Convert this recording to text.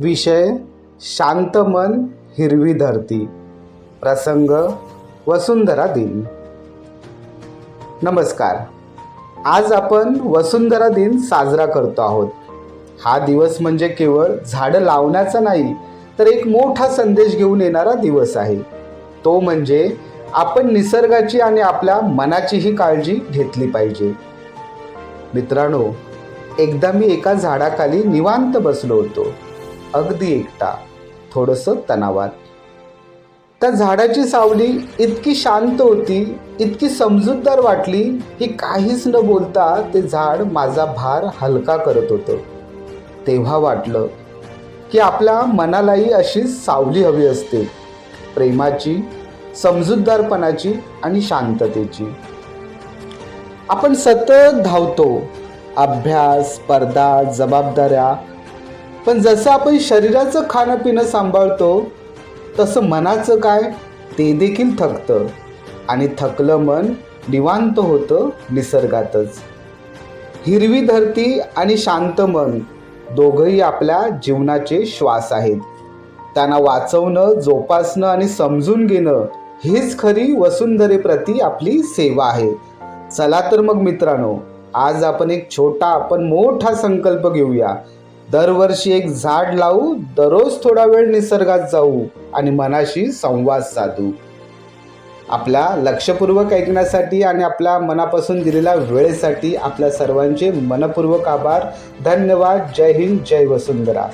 विषय शांत मन हिरवी धरती. प्रसंग वसुंधरा दिन. नमस्कार. आज आपण वसुंधरा दिन साजरा करतो आहोत. हा दिवस म्हणजे केवळ झाडं लावण्याचा नाही तर एक मोठा संदेश घेऊन येणारा दिवस आहे. तो म्हणजे आपण निसर्गाची आणि आपल्या मनाचीही काळजी घेतली पाहिजे. मित्रांनो एकदा मी एका झाडाखाली निवांत बसलो होतो. अगदी एकटा थोडंसं तणावात. त्या झाडाची सावली इतकी शांत होती इतकी समजूतदार वाटली की काहीच न बोलता ते झाड माझा भार हलका करत होतं. तेव्हा वाटलं की आपल्या मनालाही अशीच सावली हवी असते. प्रेमाची समजूतदारपणाची आणि शांततेची. आपण सतत धावतो. अभ्यास स्पर्धा जबाबदाऱ्या पण जसं आपण शरीराचं खाणं पिणं सांभाळतो तसं मनाचं काय? ते देखील थकतं. आणि थकलं मन निवांत होतं निसर्गातच. हिरवी धरती आणि शांत मन दोघंही आपल्या जीवनाचे श्वास आहेत. त्यांना वाचवणं जोपासणं आणि समजून घेणं हीच खरी वसुंधरेप्रती आपली सेवा आहे. चला तर मग मित्रांनो आज आपण एक छोटा आपण मोठा संकल्प घेऊया. दरवर्षी एक झाड लावू दररोज थोडा वेळ निसर्गात जाऊ आणि मनाशी संवाद साधू. आपल्या लक्षपूर्वक ऐकण्यासाठी आणि आपल्या मनापासून दिलेल्या वेळेसाठी आपल्या सर्वांचे मनपूर्वक आभार. धन्यवाद. जय हिंद. जय वसुंधरा.